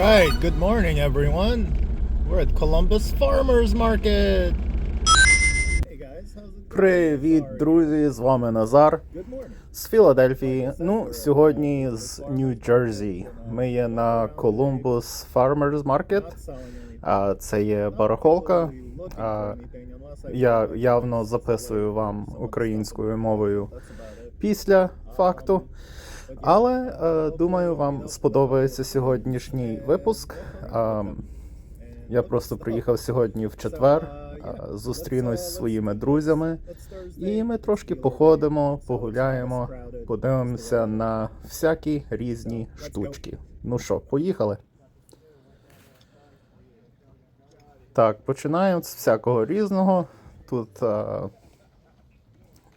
right, good morning, everyone. We're at Columbus Farmers Market. Hey guys, how's it Привіт, друзі! З вами Назар Good morning. з Філадельфії. Ну, сьогодні з Нью-Джерсі. Ми є на Columbus Farmers Market. А це є барахолка. А, Я явно записую вам українською мовою після факту. Але е, думаю, вам сподобається сьогоднішній випуск. А, я просто приїхав сьогодні в четвер, зустрінусь зі своїми друзями. І ми трошки походимо, погуляємо, подивимося на всякі різні штучки. Ну що, поїхали? Так, починаємо з всякого різного. Тут а,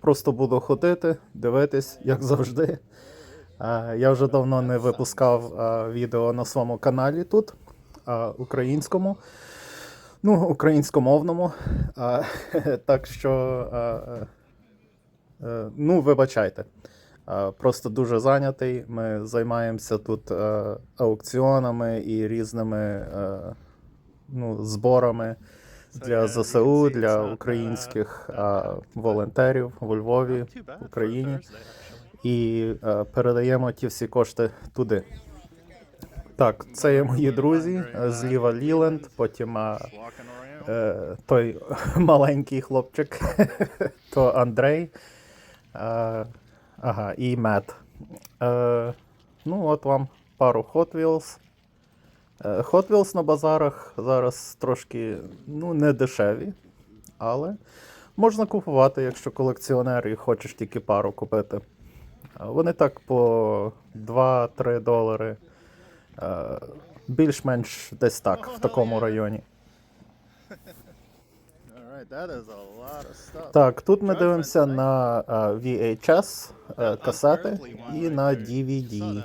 просто буду ходити, дивитись, як завжди. Я вже давно не випускав відео на своєму каналі тут, українському. Ну, українськомовному. Так що, ну, вибачайте. Просто дуже зайнятий. Ми займаємося тут аукціонами і різними ну, зборами для ЗСУ, для українських волонтерів у Львові, в Україні. І е, передаємо ті всі кошти туди. Так, це є мої друзі. е, Зліва Ліленд, потім е, той маленький хлопчик, то Андрей. Ага, і Мет. Е, ну, от вам пару Hot Wheels. Hot Wheels на базарах зараз трошки ну, не дешеві, але можна купувати, якщо колекціонер і хочеш тільки пару купити. Вони так по 2-3 долари. Е, Більш-менш десь так, в такому районі. Так, тут ми дивимося на е, VHS е, касети і на DVD.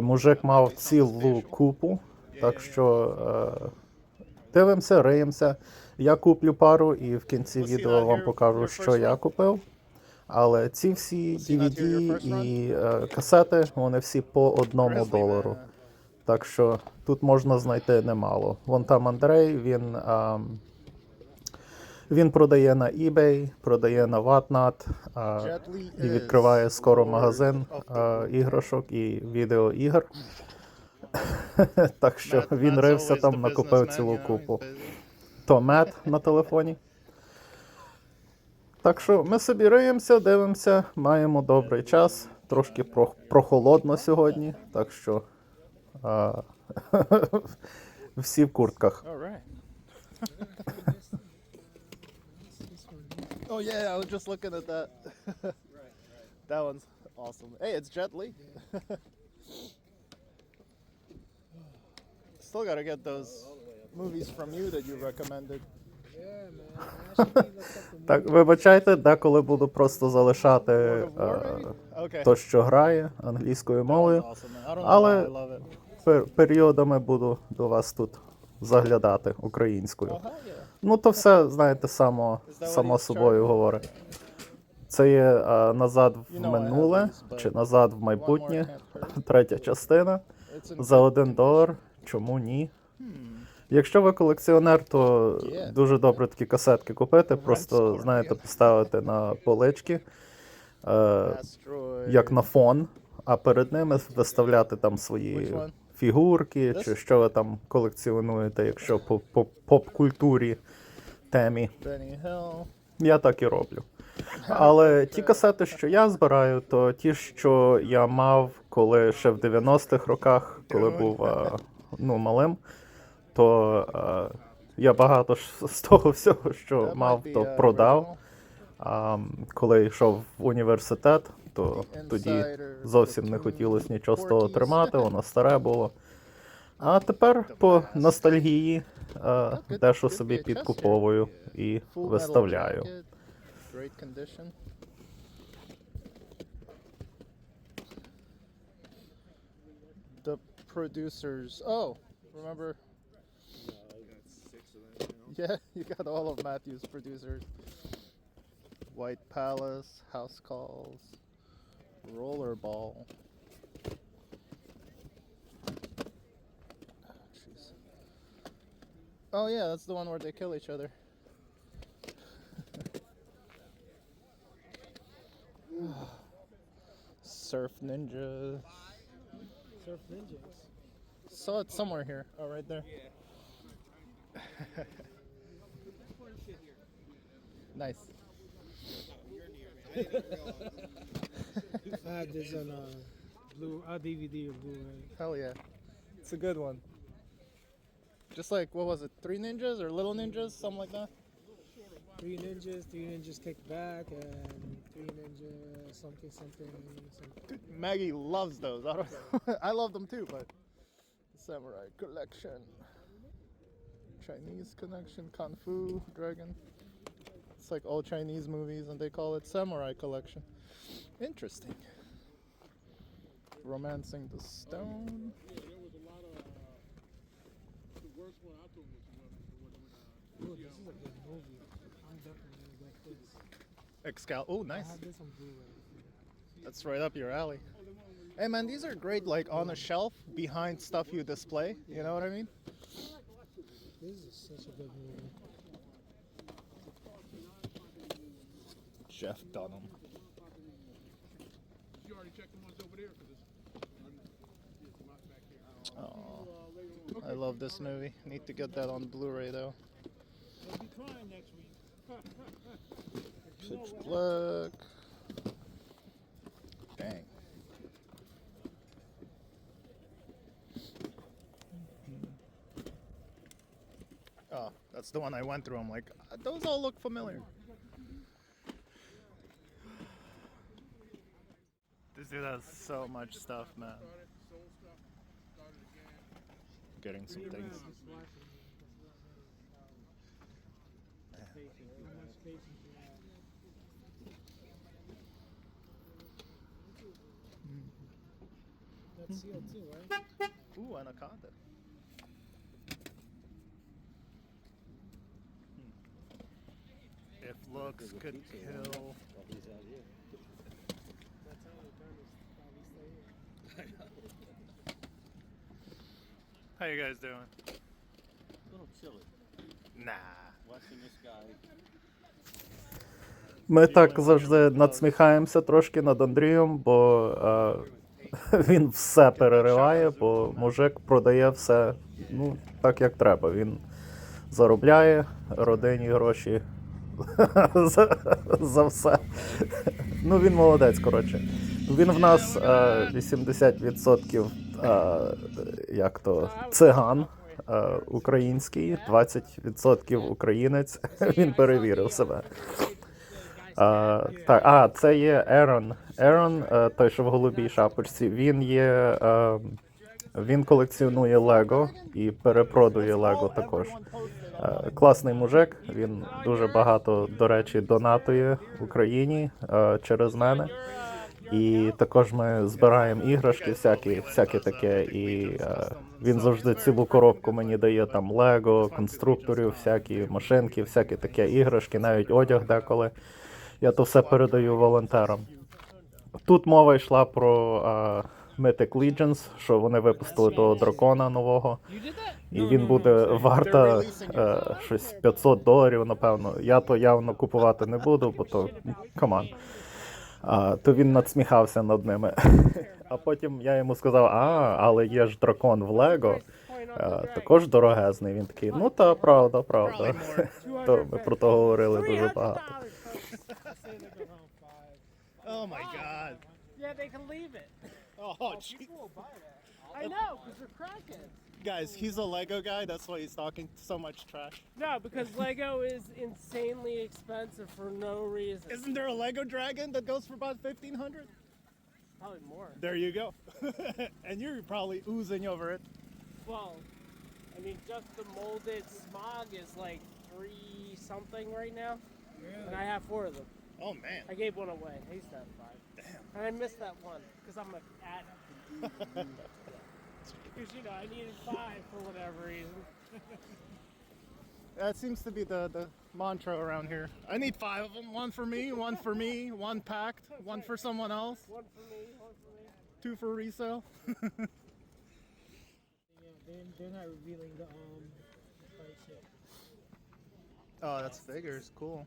Мужик мав цілу купу, так що дивимося, риємося. Я куплю пару і в кінці відео вам покажу, що я купив. Але ці всі DVD і е, касети, вони всі по одному долару. Так що тут можна знайти немало. Вон там Андрей, він, ам, він продає на eBay, продає на а, Jetly і відкриває скоро магазин the- іграшок і відеоігр. так що він рився там, the накупив цілу купу. То мед на телефоні. Так що ми собі риємося, дивимося, маємо добрий час. Трошки про- прохолодно сьогодні, так що а, всі в куртках. Oh yeah, I was just looking at that. that one's awesome. Hey, it's Jet Li. Still gotta get those movies from you that you recommended. Так, вибачайте, деколи буду просто залишати е, то, що грає англійською мовою. Але-. Пер- періодами буду до вас тут заглядати українською. Ну, то все, знаєте, само, само собою говорить. Це є е, назад в минуле чи назад в майбутнє. Третя частина. За один долар. Чому ні? Якщо ви колекціонер, то дуже добре такі касетки купити, просто знаєте, поставити на полички, е, як на фон, а перед ними виставляти там свої фігурки, чи що ви там колекціонуєте, якщо по, по поп-культурі темі. Я так і роблю. Але ті касети, що я збираю, то ті, що я мав, коли ще в 90-х роках, коли був е, ну, малим, то е, я багато ж з того всього, що мав, то продав. А коли йшов в університет, то тоді зовсім не хотілося нічого з того тримати, воно старе було. А тепер по ностальгії е, дещо собі підкуповую і виставляю. The producers. Oh, remember? Yeah, you got all of Matthew's producers. White Palace, House Calls, Rollerball. Ah, oh yeah, that's the one where they kill each other. Surf Ninja. Surf Ninjas. Saw it somewhere here. Oh, right there. nice. I had this on uh, blue uh, DVD or Blu-ray. Hell yeah. It's a good one. Just like, what was it? Three ninjas or little ninjas? Something like that? Three ninjas, three ninjas kick back, and three ninjas something something something. Maggie loves those. I, don't, I love them too, but Samurai Collection, Chinese Connection, Kung Fu Dragon. Like all Chinese movies, and they call it Samurai Collection. Interesting. Romancing the Stone. Oh, this is a good movie. I'm definitely this. Oh, I nice. have this on Blu-ray. That's right up your alley. Hey man, these are great, like on a shelf behind stuff you display. You know what I mean? This is such a good movie. Jeff Dunham. You already checked the ones over there for this. There's a lot back here. Oh, I love this movie. Need to get that on Blu-ray though. They'll be crying next week. Pitch Black. Dang. Oh, that's the one I went through. I'm like, "Uh, those all look familiar. dude that's so much stuff, man. Getting some things. That's CO2, right? Ooh, anaconda. Hmm. if looks could kill How you guys doing? A little chilly. Nah. Watching this guy. Ми так завжди надсміхаємося трошки над Андрієм, бо е, він все перериває, бо мужик продає все ну, так, як треба. Він заробляє родині гроші за, за все. Ну, він молодець, коротше. Він в нас е, 80% е, як то, циган е, український, 20% українець. Він перевірив себе. А, так, а, це є Ерон. Ерон, е, той, що в голубій шапочці, він є. е, Він колекціонує Лего і перепродує Лего також. Е, Класний мужик. Він дуже багато, до речі, донатує Україні е, через мене. І також ми збираємо іграшки, всякі, всяке таке. І е, він завжди цілу коробку мені дає там Лего, конструкторів, всякі машинки, всяке таке іграшки, навіть одяг деколи. Я то все передаю волонтерам. Тут мова йшла про е, Mythic Legends, що вони випустили того дракона нового. І він буде варта е, щось 500 доларів, напевно. Я то явно купувати не буду, бо то команд. А, то він надсміхався над ними. А потім я йому сказав: а, але є ж дракон в Лего. Також дорогезний. Він такий, ну та правда, правда. То ми про то говорили дуже багато. Oh my god. Yeah, they can leave it. Oh, oh gee. People will buy that. I know, because they're cracking. guys, he's a Lego guy. That's why he's talking so much trash. No, because Lego is insanely expensive for no reason. Isn't there a Lego dragon that goes for about fifteen hundred? Probably more. There you go. and you're probably oozing over it. Well, I mean, just the molded smog is like three something right now, and I have four of them. Oh man. I gave one away. I used to five. Damn. And I missed that one because I'm a addict. Because you know I needed five for whatever reason. That seems to be the, the mantra around here. I need five of them. One for me, one for me, one packed, one for someone else, One for me, one for me. two for resale. Yeah, they're, they're not revealing the um price yet. Oh, that's figures. Cool.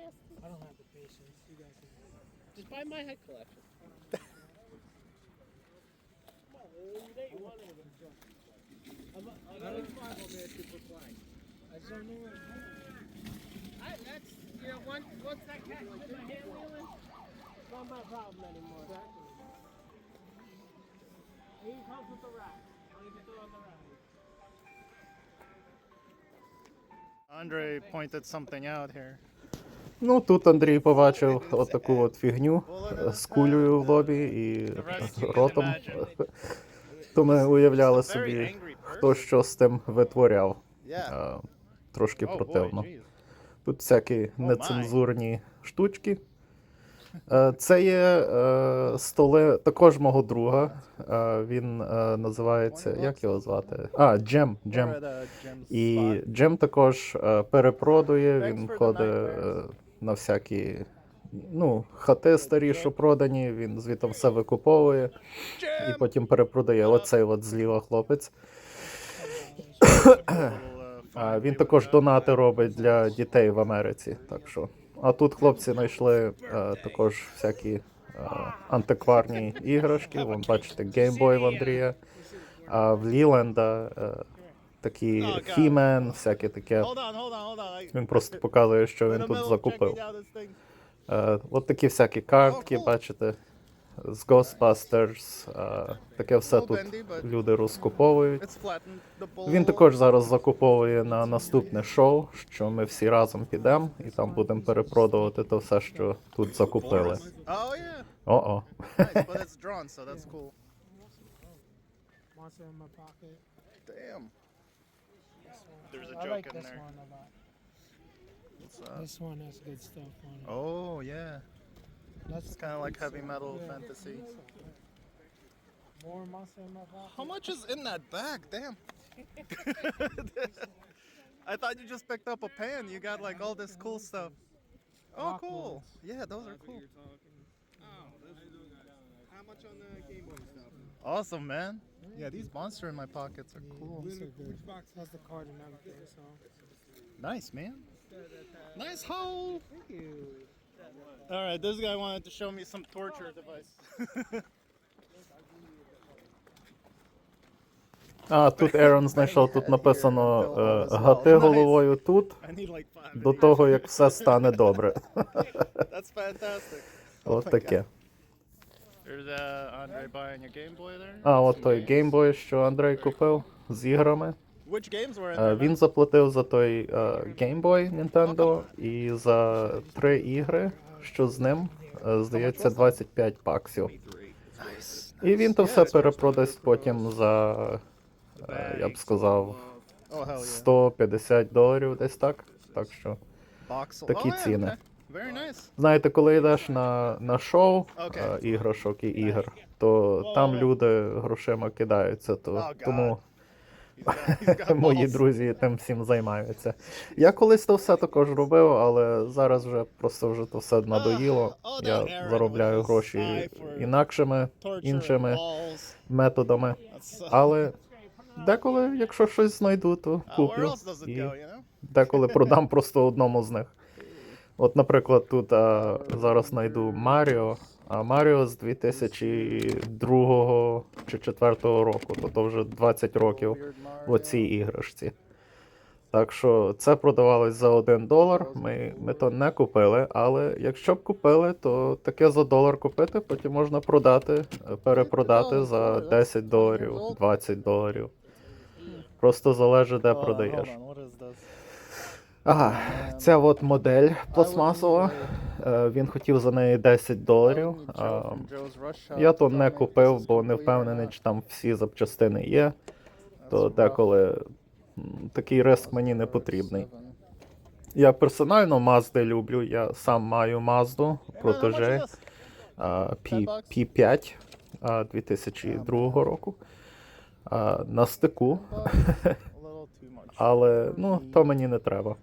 I don't have the patience. You guys can. Just buy my head collection. I'm, I'm not five on there to. I don't know. I, that's, you know, once, that my hand wheeling, it's not my problem anymore. He comes with the rack. I'll even throw on the rack. Andre pointed something out here. Ну, тут Андрій побачив отаку от фігню з кулею в лобі і ротом. То ми уявляли собі, хто що з тим витворяв. Трошки противно. Тут всякі нецензурні штучки. Е, Це є е, столи також мого друга. Е, Він називається. Як його звати? А, Джем. Джем. І Джем також перепродує, він ходить на всякі ну, хати старі, що продані, він звідти все викуповує і потім перепродає. Оцей от зліва хлопець. А він також донати робить для дітей в Америці. Так що. А тут хлопці знайшли е, також всякі е, антикварні іграшки. Вон бачите, Boy в Андрія, а в Ліленда е, такі He-Man, всяке таке. Hold on, hold on, hold on. Він просто показує, що він тут закупив. Е, от такі всякі картки, бачите, з Ghostbusters. Е, таке все тут люди розкуповують. Він також зараз закуповує на наступне шоу, що ми всі разом підемо і там будемо перепродувати то все, що тут закупили. Oh О-о. nice, There's a I joke like in this there. one a lot. What's that? This one has good stuff on it. Oh yeah, That's it's kind of like heavy metal Yeah. fantasy. More monster in my pocket. How much is in that bag? Damn. I thought you just picked up a pan. You got like all this cool stuff. Oh, cool. Yeah, those are cool. Oh, how much on the Game Boy stuff? Awesome, man. Yeah, these monster in my pockets are cool. Are good. Has the card and everything, so. Nice, man. Nice hole. Thank you. All right, this guy wanted to show me some torture device. А тут Ерон знайшов, тут написано е, гати головою тут, I need like five. до того як все стане добре. That's fantastic. От таке. There's Andre buying a Game Boy there. А от той Game Boy, що Андрей купив з іграми. Which games were in Е, there? Він заплатив за той е, Game Boy Nintendo і за три ігри, що з ним, е, здається, 25 баксів. І він то все перепродасть потім за, е, я б сказав, Oh hell yeah. 150 доларів десь так. Так що, такі oh, yeah, ціни. okay. Знаєте, коли йдеш на, на шоу Окей. е, іграшок і ігор, то там люди грошима кидаються, то, Oh, тому Мої друзі тим всім займаються. Я колись то все також робив, але зараз вже просто вже то все надоїло. oh, Я заробляю гроші інакшими іншими методами. Але деколи, якщо щось знайду, то uh, куплю. І деколи продам просто одному з них. От, наприклад, тут а, зараз знайду Маріо, а Маріо з 2002 чи 2004 року, тобто вже 20 років в оцій іграшці. Так що це продавалось за 1 долар. Ми, ми то не купили, але якщо б купили, то таке за долар купити, потім можна продати, е, перепродати за 10 доларів, 20 доларів. Просто залежить, де продаєш. Ага, ця от модель пластмасова. Е, Він хотів за неї 10 доларів. Я то не купив, бо не впевнений, чи там всі запчастини є. То деколи такий риск мені не потрібний. Я персонально Мазди люблю. Я сам маю Мазду P, P5 2002 року. На стику, але ну, то мені не треба.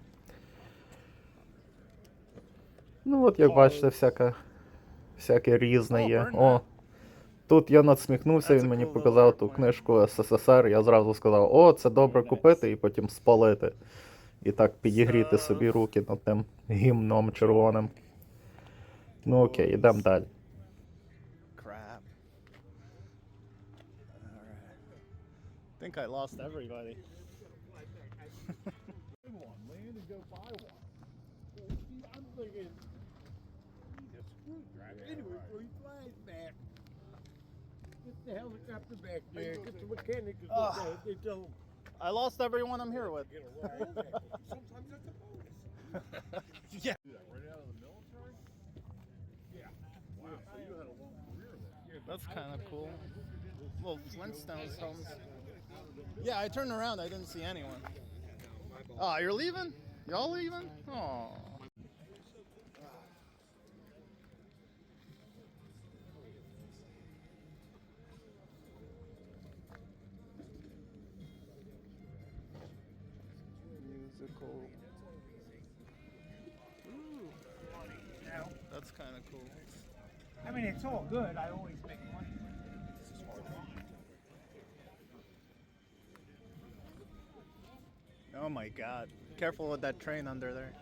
Ну, от як бачите, всяке, всяке різне є. О, Тут я надсміхнувся, він мені показав ту книжку СССР. Я зразу сказав: о, це добре купити, і потім спалити. І так підігріти собі руки над тим гімном червоним. Ну окей, йдемо далі. Think I lost everybody. I'm thinking, he's a so he flies back. Get the helicopter back there. Get the mechanic to Ah. They tell him, I lost everyone I'm here with. get a ride. Sometimes that's a bonus. yeah. Right out of the military? Yeah. Wow. So you had a long career then. That's kind of cool. Little Flintstones homes. Yeah, I turned around. I didn't see anyone. Oh, you're leaving? Y'all leaving? Oh. Musical. Ooh. That's kind of cool. I mean, it's all good. I always make money. Oh my god. Careful with that train under there.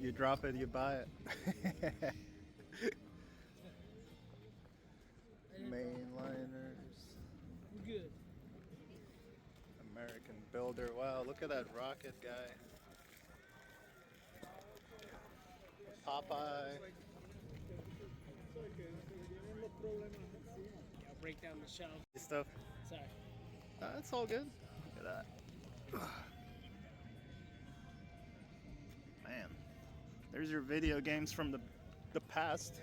You drop it, you buy it. American Wow, look at that rocket guy. Popeye. I'll break down the shelf. Stuff. Sorry. It's all good. Look at that. Man. There's your video games from the the past.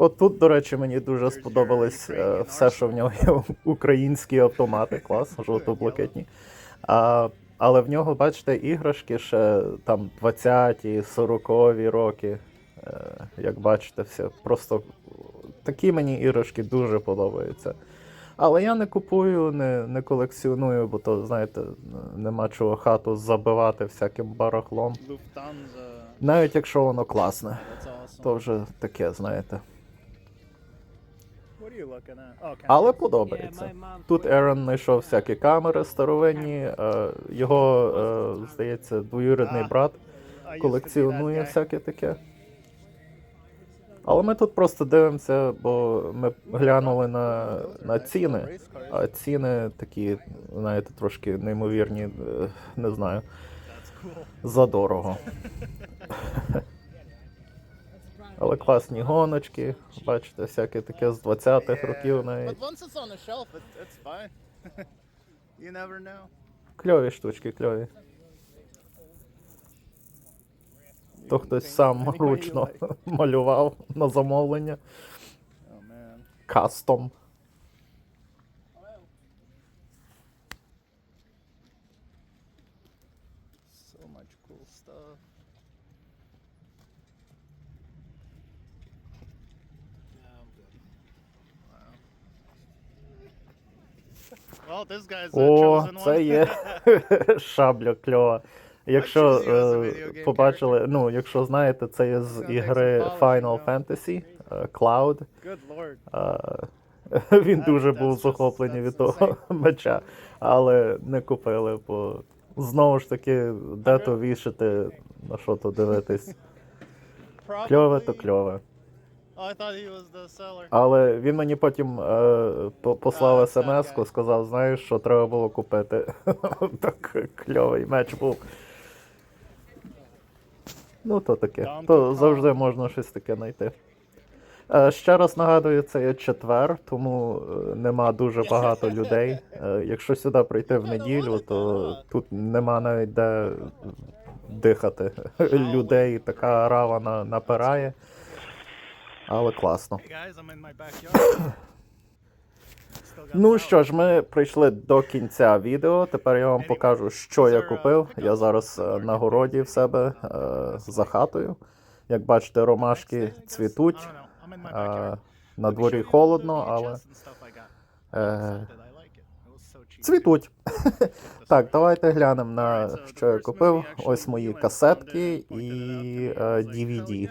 От тут, до речі, мені дуже сподобались е, все, що в нього є українські автомати, клас, жовто-блакитні. А, але в нього, бачите, іграшки ще там 20-ті, 40-ві роки. Е, як бачите, все. Просто такі мені іграшки дуже подобаються. Але я не купую, не, не колекціоную, бо то, знаєте, нема чого хату забивати всяким барахлом. Навіть якщо воно класне, то вже таке, знаєте. Але подобається. Тут. Ерон знайшов всякі камери старовинні. е, Його, е, здається, двоюрідний брат to be колекціонує всяке таке. Але ми тут просто дивимося, бо ми глянули на, на ціни. А ціни такі, знаєте, трошки неймовірні, е, не знаю, cool. задорого. Але класні гоночки, бачите, всяке таке з 20-х років навіть. Кльові штучки, кльові. То хтось сам ручно малював на замовлення. Oh. Кастом. So much cool stuff. Wow. Well, this guy's a О, це є шабля кльова. Якщо е, побачили, ну, якщо знаєте, це є з ігри Final. Fantasy е, Cloud. Е, Він дуже був захоплений від того меча, але не купили, бо знову ж таки, де то вішати, на що то дивитись. Кльове то кльове. Oh, I thought he was the seller. Але він мені потім е, по- послав це смс-ку, сказав, знаєш, що треба було купити. так кльовий меч був. Ну, то таке. То завжди можна щось таке знайти. Е, ще раз нагадую, це є четвер, тому е, нема дуже багато людей. Е, якщо сюди прийти в неділю, то тут нема навіть де дихати. Людей така рава на- напирає. Still got Ну що ж, ми прийшли до кінця відео. Тепер я вам покажу, що я купив. Я зараз е, на городі в себе е, за хатою. Як бачите, ромашки цвітуть. Е, на дворі холодно, але цвітуть. Так, давайте глянемо на що я купив. Ось мої касетки і DVD.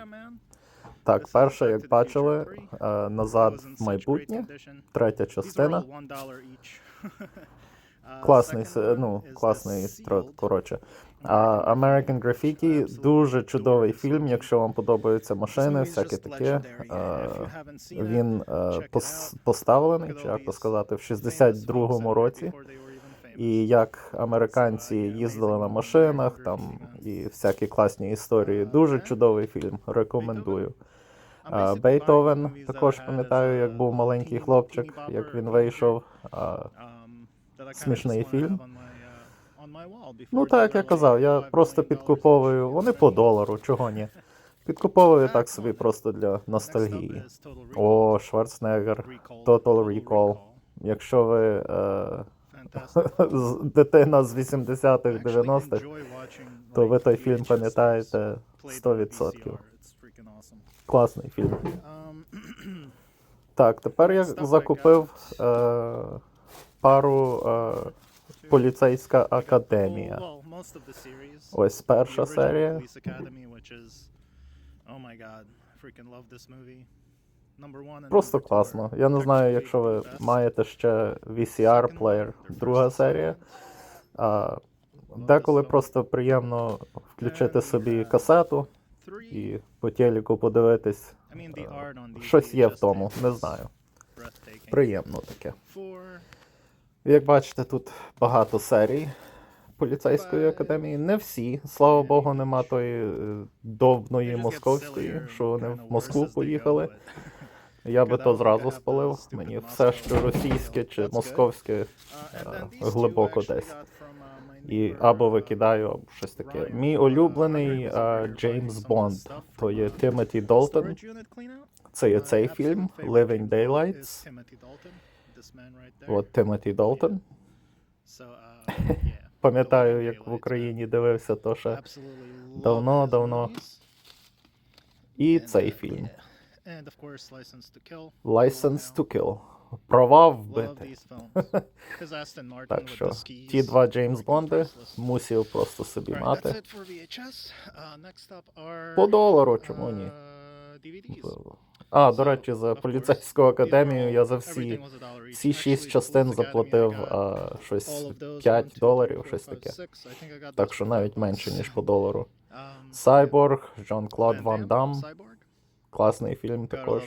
Так, перша, як бачили, е, назад в майбутнє, третя частина. Класний, се- ну, класний коротше. А American Graffiti дуже чудовий фільм, якщо вам подобаються машини, всяке таке. Е, Він е, поставлений, чи як то сказати, в 62-му році. І як американці їздили на машинах, там і всякі класні історії. Дуже чудовий фільм. Рекомендую. Бейтовен також пам'ятаю, як був маленький хлопчик, як він вийшов. Смішний фільм. Ну так, як я казав, я просто підкуповую. Вони по долару, чого ні. Підкуповую так собі просто для ностальгії. О, Шварценеггер, Total Recall. Якщо ви е, дитина з 80-х, 90-х, то ви той фільм пам'ятаєте 100%. Класний фільм. Так, тепер я закупив е, пару е, поліцейська академія. Ось перша серія. Просто класно. Я не знаю, якщо ви маєте ще VCR плеєр, друга серія. А, деколи просто приємно включити собі касету і по телеку подивитись. е, Щось є в тому, не знаю. Приємно таке. Як бачите, тут багато серій поліцейської академії. Не всі, слава Богу, нема тої е, довбної московської, що вони в Москву поїхали. Я би то зразу спалив. Мені все, що російське чи московське, е, глибоко десь. І або викидаю, або щось таке. Мій улюблений Джеймс Бонд, то є Тимоті Долтон. Це є цей фільм Living Daylights. От Тимоті Долтон. Пам'ятаю, як в Україні дивився то ще. давно-давно. І цей фільм License to Kill. Права вбити. Так що ті два Джеймс Бонди мусив просто собі мати. По долару, чому ні? А, до речі, за поліцейську академію я за всі всі шість частин заплатив а, щось 5 доларів, щось таке. Так що навіть менше, ніж по долару. Сайборг, Жан Клод Ван Дам. Класний фільм також.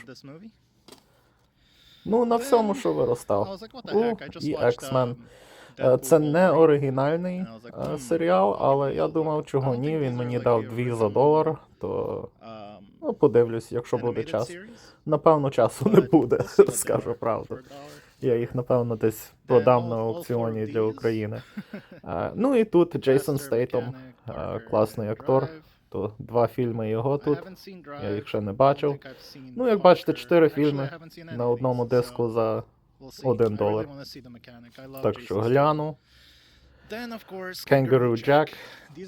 Ну, на всьому, що виростав. О, і X-Men. Е, Це не оригінальний е, серіал, але я думав, чого ні. Він мені дав 2 за долар, то ну, подивлюсь, якщо буде час. Напевно, часу не буде, скажу правду. Я їх, напевно, десь продам на аукціоні для України. Е, Ну і тут Джейсон Стейтом, е, класний актор. То два фільми його тут. Я їх ще не бачив. Ну, як бачите, чотири фільми на одному диску за один долар. Так що гляну. Kangaroo Jack.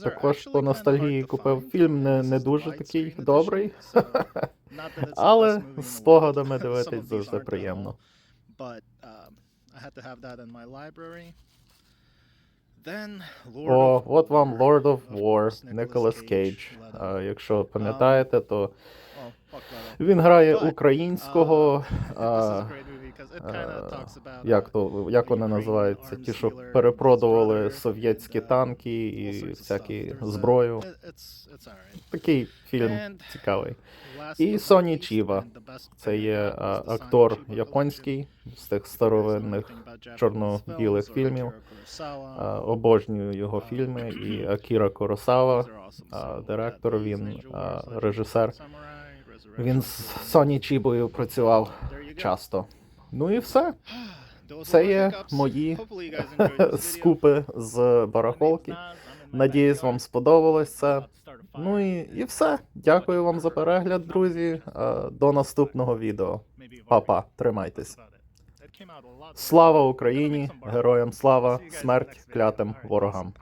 Також по ностальгії купив фільм, не, не дуже такий добрий, але з спогадами дивитись завжди приємно. О, от вам Lord of War, Николас Кейдж. А, Якщо пам'ятаєте, то він грає українського. А, е, як то як вони називаються? Ті, що перепродували совєтські танки і всякі зброю. Такий фільм цікавий. І Соні Чіва. Це є актор японський з тих старовинних чорно-білих фільмів. Обожнюю його фільми. І Акіра Коросава, директор, він режисер. Він з Соні Чібою працював часто. Ну і все. Це є мої скупи з барахолки. Надіюсь, вам сподобалось це. Ну і, і все. Дякую вам за перегляд, друзі. Е, До наступного відео. Па-па, тримайтесь. Слава Україні! Героям слава! Смерть клятим ворогам!